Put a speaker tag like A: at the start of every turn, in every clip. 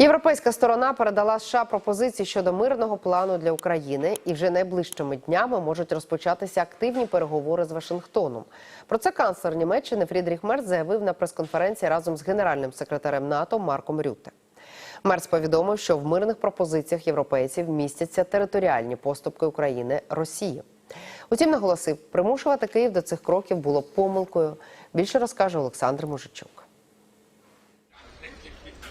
A: Європейська сторона передала США пропозиції щодо мирного плану для України, і вже найближчими днями можуть розпочатися активні переговори з Вашингтоном. Про це канцлер Німеччини Фрідріх Мерц заявив на прес-конференції разом з генеральним секретарем НАТО Марком Рютте. Мерц повідомив, що в мирних пропозиціях європейців містяться територіальні поступки України Росії. Утім, наголосив, примушувати Київ до цих кроків було помилкою. Більше розкаже Олександр Мужичук.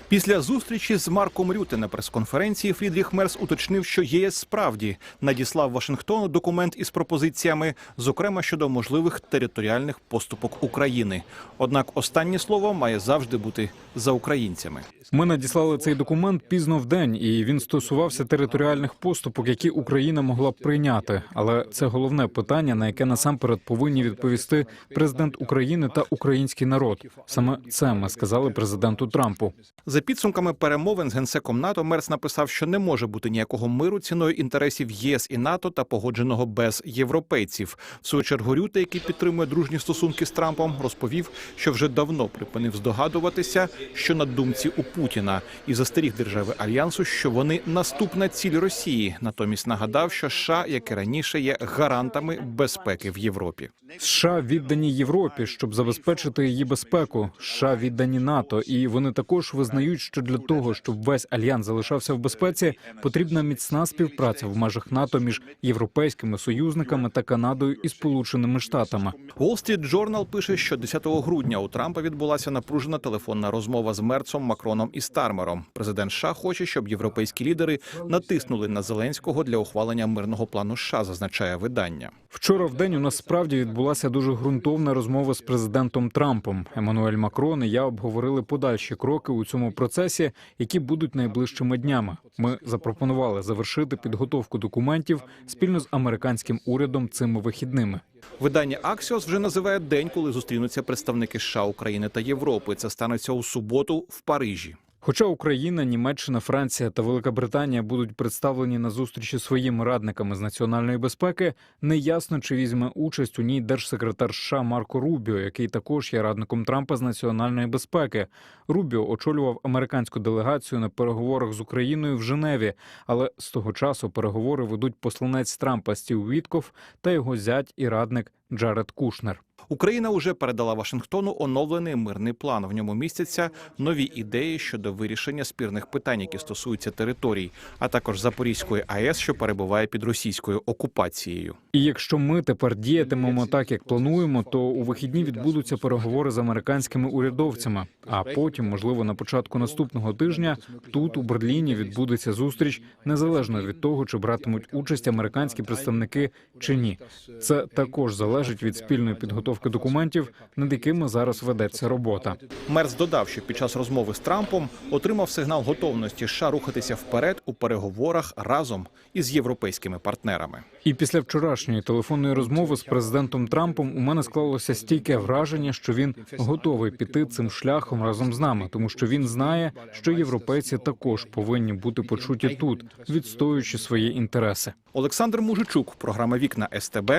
B: Після зустрічі з Марком Рюте на прес-конференції Фрідріх Мерс уточнив, що ЄС справді надіслав Вашингтону документ із пропозиціями, зокрема щодо можливих територіальних поступок України. Однак останнє слово має завжди бути за українцями.
C: Ми надіслали цей документ пізно в день, і він стосувався територіальних поступок, які Україна могла б прийняти. Але це головне питання, на яке насамперед повинні відповісти президент України та український народ. Саме це ми сказали президенту Трампу.
B: За підсумками перемовин з генсеком НАТО Мерс написав, що не може бути ніякого миру ціною інтересів ЄС і НАТО та погодженого без європейців. В свою чергу Рюте, який підтримує дружні стосунки з Трампом, розповів, що вже давно припинив здогадуватися, що на думці у Путіна і застеріг держави альянсу, що вони наступна ціль Росії. Натомість нагадав, що США, як і раніше, є гарантами безпеки в Європі.
C: США віддані Європі, щоб забезпечити її безпеку. США віддані НАТО, і вони також визнають, що для того, щоб весь альянс залишався в безпеці, потрібна міцна співпраця в межах НАТО між європейськими союзниками та Канадою і Сполученими Штатами.
B: Wall Street Journal пише, що 10 грудня у Трампа відбулася напружена телефонна розмова з Мерцом, Макроном і Стармером. Президент США хоче, щоб європейські лідери натиснули на Зеленського для ухвалення мирного плану США, зазначає видання.
C: Вчора в день у нас справді відбулася дуже ґрунтовна розмова з президентом Трампом. Еммануель Макрон і я обговорили подальші кроки у цьому процесі, які будуть найближчими днями. Ми запропонували завершити підготовку документів спільно з американським урядом цими вихідними.
B: Видання Axios вже називає день, коли зустрінуться представники США, України та Європи. Це станеться у суботу в Парижі.
C: Хоча Україна, Німеччина, Франція та Велика Британія будуть представлені на зустрічі своїми радниками з національної безпеки, не ясно, чи візьме участь у ній держсекретар США Марко Рубіо, який також є радником Трампа з національної безпеки. Рубіо очолював американську делегацію на переговорах з Україною в Женеві, але з того часу переговори ведуть посланець Трампа Стів Вітков та його зять і радник Джаред Кушнер.
B: Україна уже передала Вашингтону оновлений мирний план. В ньому містяться нові ідеї щодо вирішення спірних питань, які стосуються територій, а також Запорізької АЕС, що перебуває під російською окупацією.
C: І якщо ми тепер діятимемо так, як плануємо, то у вихідні відбудуться переговори з американськими урядовцями. А потім, можливо, на початку наступного тижня тут у Берліні відбудеться зустріч незалежно від того, чи братимуть участь американські представники чи ні. Це також залежить від спільної підготовки документів, над якими зараз ведеться робота.
B: Мерц додав, що під час розмови з Трампом отримав сигнал готовності США рухатися вперед у переговорах разом із європейськими партнерами.
C: І після вчорашньої телефонної розмови з президентом Трампом у мене склалося стійке враження, що він готовий піти цим шляхом разом з нами, тому що він знає, що європейці також повинні бути почуті тут, відстоюючи свої інтереси.
B: Олександр Мужичук, програма Вікна СТБ.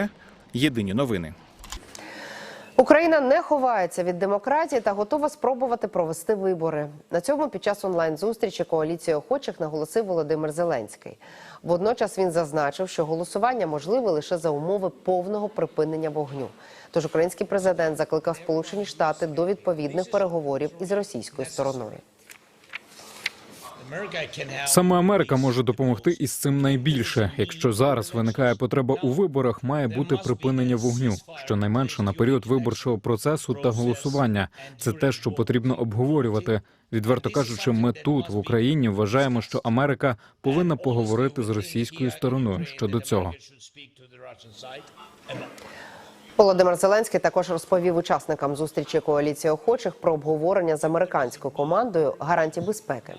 B: Єдині новини.
A: Україна не ховається від демократії та готова спробувати провести вибори. На цьому під час онлайн-зустрічі коаліції охочих наголосив Володимир Зеленський. Водночас він зазначив, що голосування можливе лише за умови повного припинення вогню. Тож український президент закликав Сполучені Штати до відповідних переговорів із російською стороною.
C: Саме Америка може допомогти із цим найбільше. Якщо зараз виникає потреба у виборах, має бути припинення вогню, щонайменше на період виборчого процесу та голосування. Це те, що потрібно обговорювати. Відверто кажучи, ми тут в Україні вважаємо, що Америка повинна поговорити з російською стороною щодо цього.
A: Володимир Зеленський також розповів учасникам зустрічі коаліції охочих про обговорення з американською командою гарантій безпеки.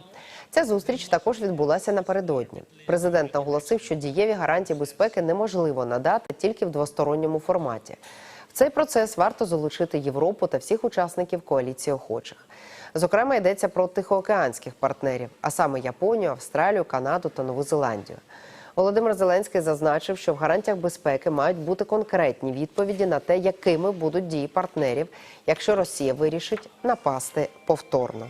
A: Ця зустріч також відбулася напередодні. Президент наголосив, що дієві гарантії безпеки неможливо надати тільки в двосторонньому форматі. В цей процес варто залучити Європу та всіх учасників коаліції охочих. Зокрема, йдеться про тихоокеанських партнерів, а саме Японію, Австралію, Канаду та Нову Зеландію. Володимир Зеленський зазначив, що в гарантіях безпеки мають бути конкретні відповіді на те, якими будуть дії партнерів, якщо Росія вирішить напасти повторно.